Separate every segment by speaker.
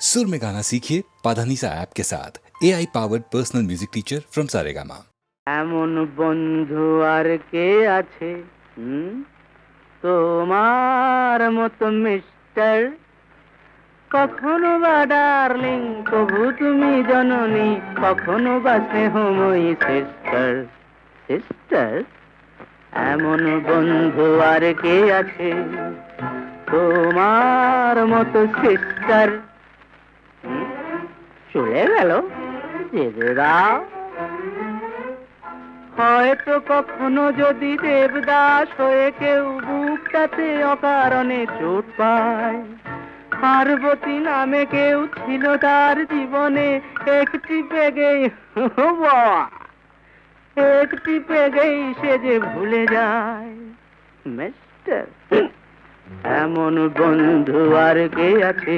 Speaker 1: सुर में गाना सीखिए पाधानीसा ऐप के साथ A I powered personal music teacher from Saregama
Speaker 2: এমন বন্ধু আর কে আছে হুম? তোমার মতো মিস্টার কখনো বা ডার্লিং প্রভু তুমি জননী কখনো বা স্নেহময়ী সিস্টার সিস্টার এমন বন্ধু আর কে আছে তোমার মতো সিস্টার চলে গেল। দাও হয়তো কখনো যদি দেবদাস হয়ে কেউ বুকটাতে অকারণে চোট পায়, পার্বতী নামে কেউ ছিল তার জীবনে একটি পেগেই একটি পেগেই সে যে ভুলে যায়। মিস্টার, এমন বন্ধু আর কে আছে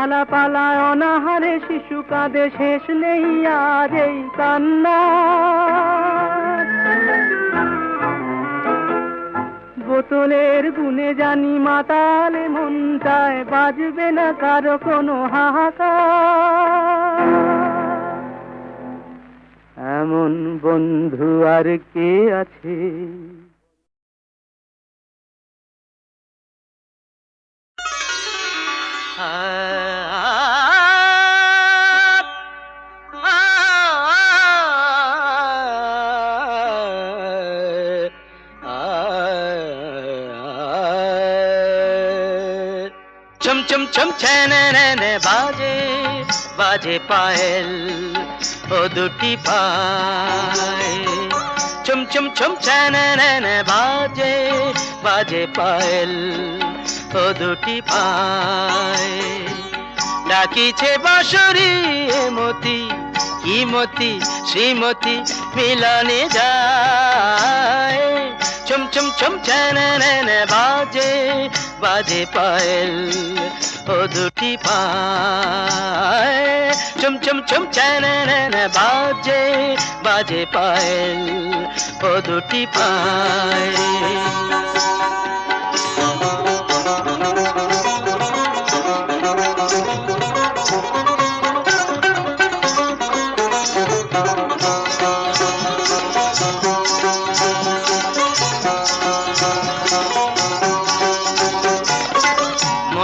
Speaker 2: ঝালা পালায় অনাহারে শিশু কাঁদে, শেষ নেই আজ এই কান্না। বোতলের গুনে জানি মাতালে মনটায় বাজবে না কারও কোনো হাহাকার। এমন বন্ধু আর কে আছে? চম চম চম ছ্যানে বাজে বাজে পায়েল ও দুটি পায় চম চম চম ছ্যানে বাজে বাজে পায়েল ও দুটি পায় ডাকিছে বাঁশরি মতি কি মতি শ্রীমতী মিলনে যায় চম চম চম ছ্যানে বাজে বাজে পায়েল ও দুটি পায় চম চম চম ছ্যানে বাজে বাজে পায়েল ও দুটি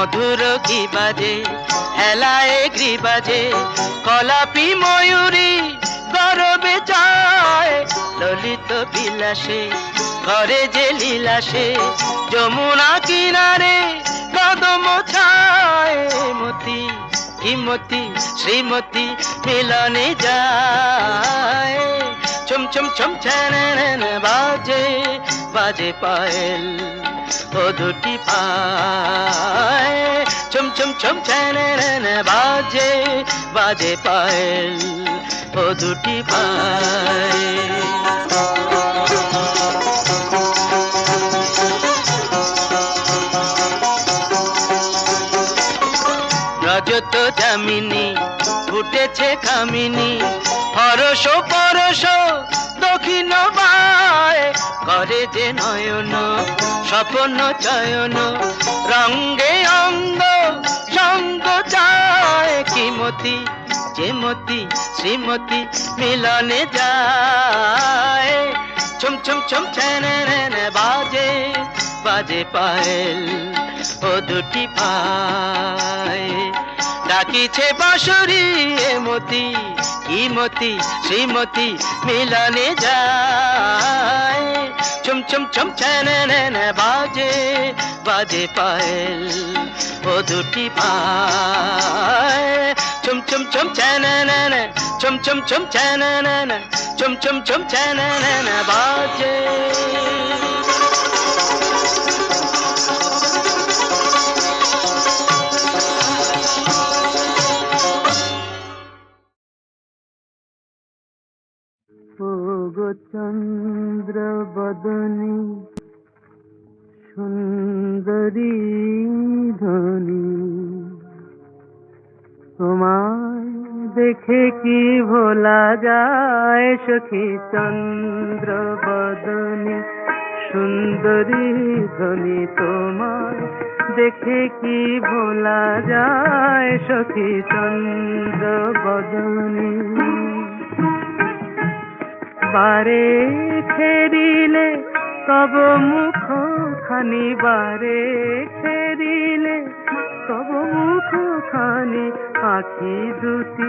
Speaker 2: মধুর কি বাজে হেলায় গ্রি বাজে, কলাপি ময়ূরী গরবে চায়। ললিত বিলাসে, ঘরে যে লীলাসে, যমুনা কিনারে কদম ছায়। মতি হিমতি শ্রীমতী মিলনে যায়। চম চম চম বাজে বাজে পায়েল। ও দুটি পায়। চম চম চম ছ্যান বাজে বাজে পায়েল ও দুটি পায়। রজত জামিনী ফুটেছে কামিনী হরস পরশ দক্ষিণ বায় করে যে নয়ন, স্বপ্ন চয়ন, রঙ্গে অঙ্গ, সঙ্গ চায় কিমতি যেমতি শ্রীমতী মিলনে যায়। ছম ছম ছম, ছ্যানে বাজে
Speaker 3: বাজে পায়েল ও দুটি ভাই। ডাকিছে বাঁশরি এমতি ইমতি শ্রীমতি মিলনে যায়। চুম চুম চুম ছেনে বাজে বাজে পায়েল ও দুটি ভাই চুম চুম চুম ছেনে চুম চুম চুম ছেনে চুম চুম চুম ছেনে বাজে
Speaker 2: ও গো চন্দ্র সখী চন্দ্র বদনী সুন্দরী ধনী তোমায় দেখে কি ভোলা যায় সখী চন্দ্র বদনী বারে ফেরিলে তব মুখ খানি বারে ফেরিলে তব মুখ খানি আখি দুটি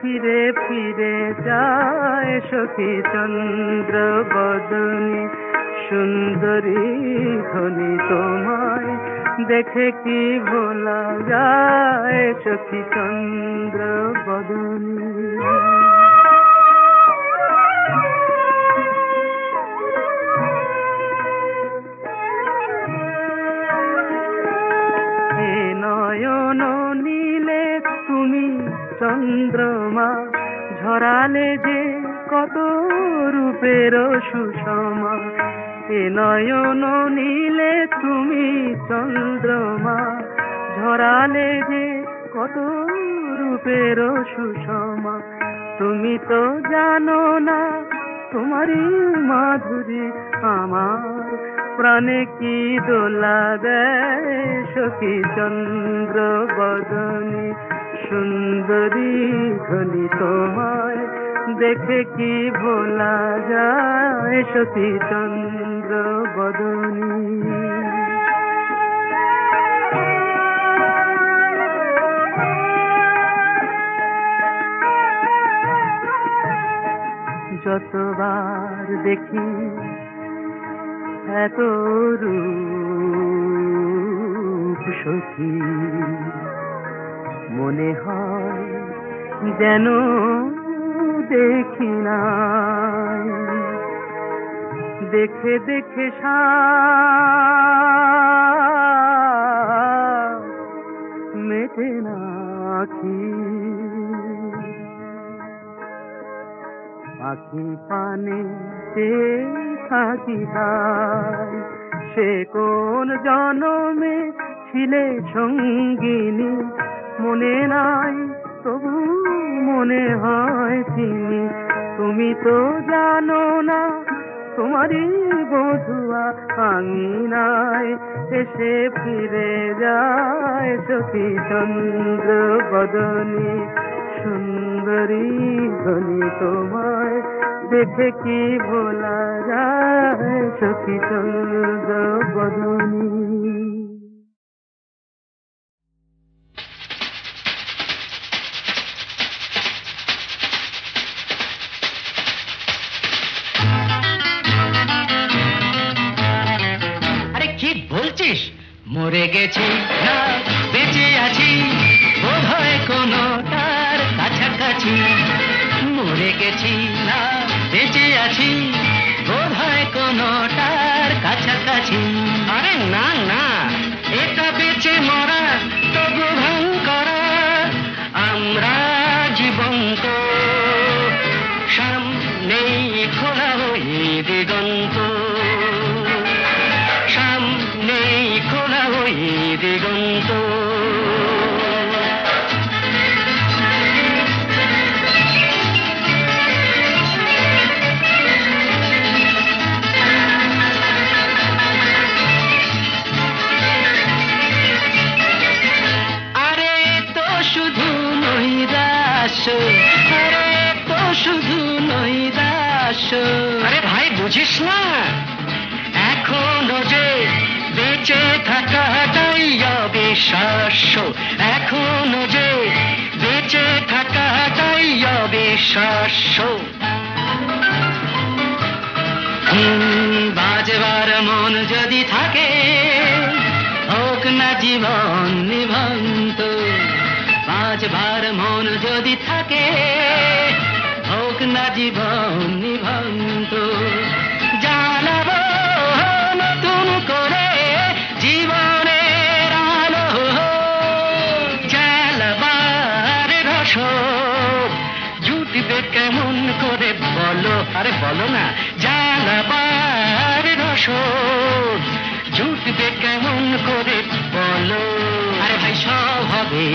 Speaker 2: ফিরে ফিরে যায় সখী চন্দ্র বদনী। সুন্দরী ধনী তোমায় দেখে কি ভোলা যায় সখী চন্দ্র বদনী। চন্দ্রমা ঝরালে যে কত রূপের সুষমা। এ নয়ন নীলে তুমি চন্দ্রমা, ঝরালে যে কত রূপের সুষমা। তুমি তো জানো না তোমারই মাধুরী, আমার প্রাণে কি দোলা দেয় সখী চন্দ্র বদনী সুন্দরী ধনী তোমায় দেখে কি ভোলা যায়? চন্দ্র বদনী। যতবার দেখি এত রূপ সখী মনে হয় যেন দেখি না দেখে দেখে মেটে না আখি। পাখি পানে সে থাকি সে কোন জনমে ছিলে সঙ্গিনী মনে নাই, তবু মনে হয় তিনি তুমি তো জানো না, তোমারই বধুয়া আমি নাই। এসে ফিরে যায় সখী চন্দ্র বদনী। সুন্দরী ধনী তোমায় দেখে কি ভোলা যায় সখী চন্দ্র বদনী।
Speaker 3: মরে গেছি না, বেঁচে আছি বোধ হয় কোনো তার কাছাকাছি। মরে গেছি না, বেঁচে আছি বোধ হয় কোনো তার কাছাকাছি। আরে না না, এটা বেঁচে মরা দিগন্ত। আরে তো শুধু তো শুধু ভাই বুঝিস না? এখনও যে অবিশ্বাস্য। এখনও যে বেঁচে থাকাটাই অবিশ্বাস্য। বাজবার মন যদি থাকে, হোক না জীবন নিভন্ত বাজবার মন যদি থাকে, হোক না জীবন নিভন্ত আরে বলো না জ্বালাবার রসদ, জুটবে কেমন করে বলো? আরে ভাই, সব হবে,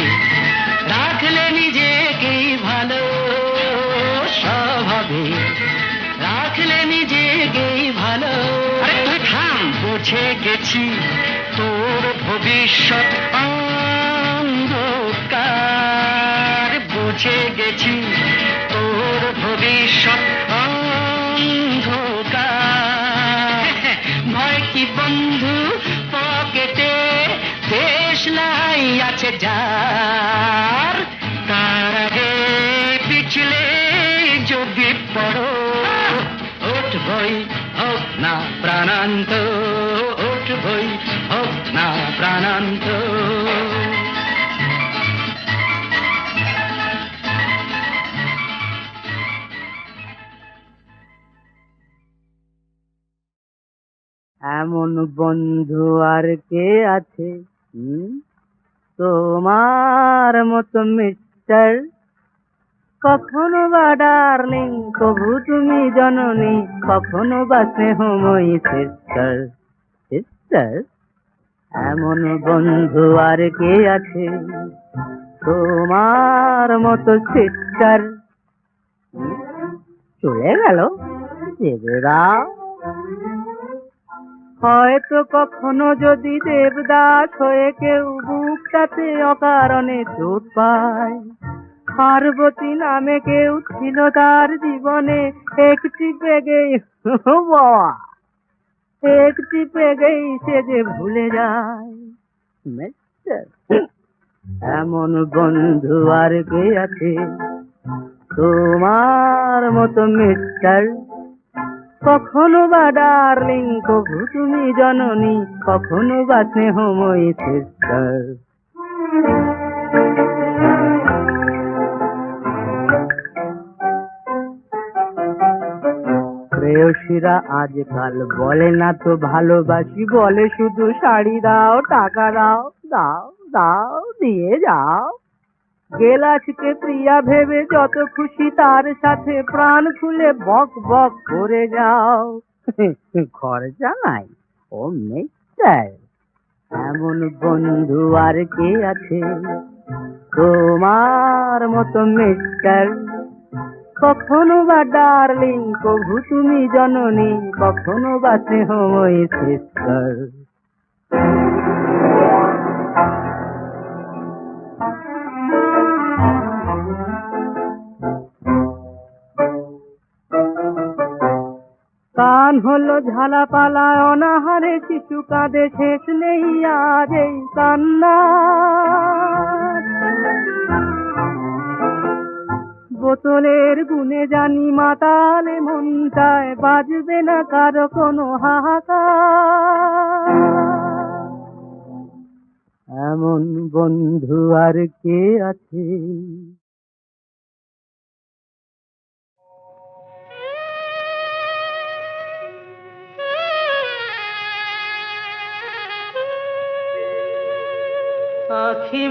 Speaker 3: রাখলে নিজেকেই ভালো, সব হবে, রাখলে নিজেকেই ভালো। আরে থাম, বুঝে গেছি, তোর ভবিষ্যৎ অন্ধকার। বুঝে গেছি, তোর ভবিষ্যৎ আছে যার তার আগে পিছলে যদি পড়ো ওঠ বই হোক না প্রাণান্ত ওঠ বই হোক না প্রাণান্ত
Speaker 2: এমন বন্ধু আর কে আছে? হুম? তোমার মতো মিস্টার কখনো বা ডার্লিং কবু তুমি জননী, কখনো বা স্নেহময়ী সিস্টার। সিস্টার, এমন বন্ধু আর কে আছে? তোমার মতো সিস্টার। চলে গেল হয়তো কখনো যদি দেবদাস হয়ে কেউ বুকটাতে অকারণে চোট পায়। পার্বতী নামে কেউ ছিল তার জীবনে। একটি বাবা! একটি পেগেই সে যে ভুলে যায়। এমন বন্ধু আর কে আছে? তোমার মতো মিস্টার, কখনো বা ডার্লিং, কবু তুমি জননী, কখনো বা স্নেহময়ী সিস্টার। প্রেয়সীরা আজকাল। বলে না তো ভালোবাসি, বলে শুধু শাড়ি দাও, টাকা দাও দাও দাও, দিয়ে যাও। গেলাসকে প্রিয়া ভেবে যত খুশি তার সাথে প্রাণ খুলে বক বক করে যাও। খরচা নাই, ও মিস্টার এমন বন্ধু আর কে আছে? তোমার মতো মিস্টার কখনো বা ডার্লিং, কভু তুমি জননী, কখনো বা স্নেহময়ী কান হলো ঝালাপালা অনাহারে শিশু কাঁদে, শেষ নেই আজ এই কান্না। বোতলের গুনে জানি মাতালে মনটায় বাজবে না কারও কোনো হাহাকার। এমন বন্ধু আর কে আছে?
Speaker 3: আখি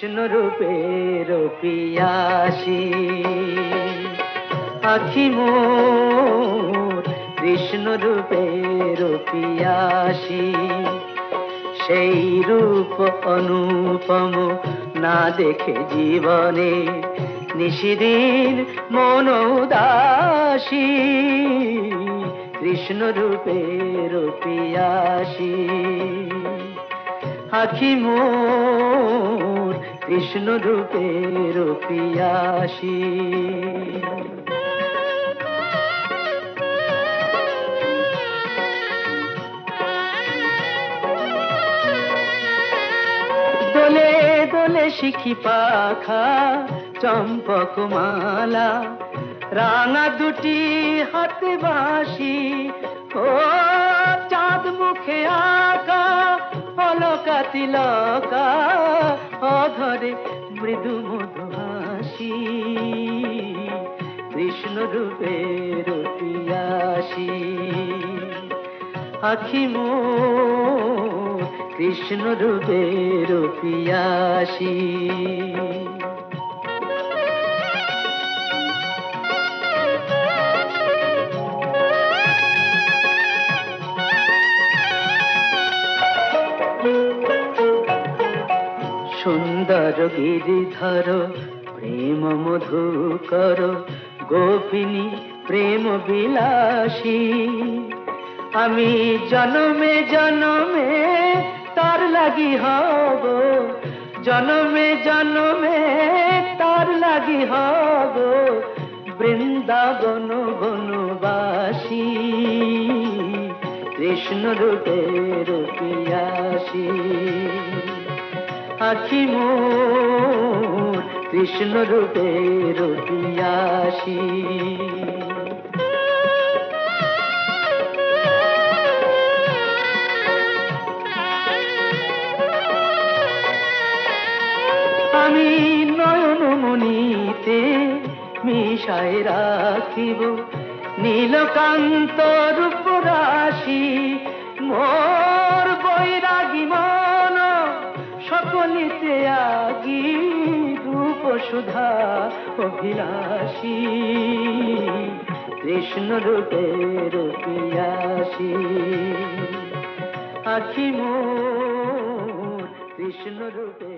Speaker 3: কৃষ্ণ রূপের পিয়াসী আখি মোর কৃষ্ণ পিয়াসী সেই রূপ অনুপম না দেখে জীবনে নিশিদিন মন উদাসী। কৃষ্ণ রূপের পিয়াসী আখি মোর কৃষ্ণ রূপে রূপিয়াসি।
Speaker 2: দোলে দোলে শিখি পাখা, চম্পক মালা, রাঙা দুটি হাতে বাসি ও চাঁদ মুখে আকা অলকা তিলকা অধরে মৃদু মধু হাসি। কৃষ্ণ রূপে পিয়াসী আখি মো কৃষ্ণ রূপে পিয়াসী গিরিধর প্রেম মধুকর গোপিনী প্রেম বিলাসী আমি জনমে জনমে তার লাগি হব, জনমে জনমে তার লাগি হব, বৃন্দাবন বনবাসী, কৃষ্ণ রূপের পিয়াসী আখি মোর কৃষ্ণ রূপের পিয়াসী আমি নয়ন মনিতে মিশায় রাখিব নীলকান্ত রূপ রাশি মোর সকলিতে আগি রূপ সুধা অভিলাষী। কৃষ্ণ রূপে রূপিয়াসী। আখি মোর কৃষ্ণ রূপের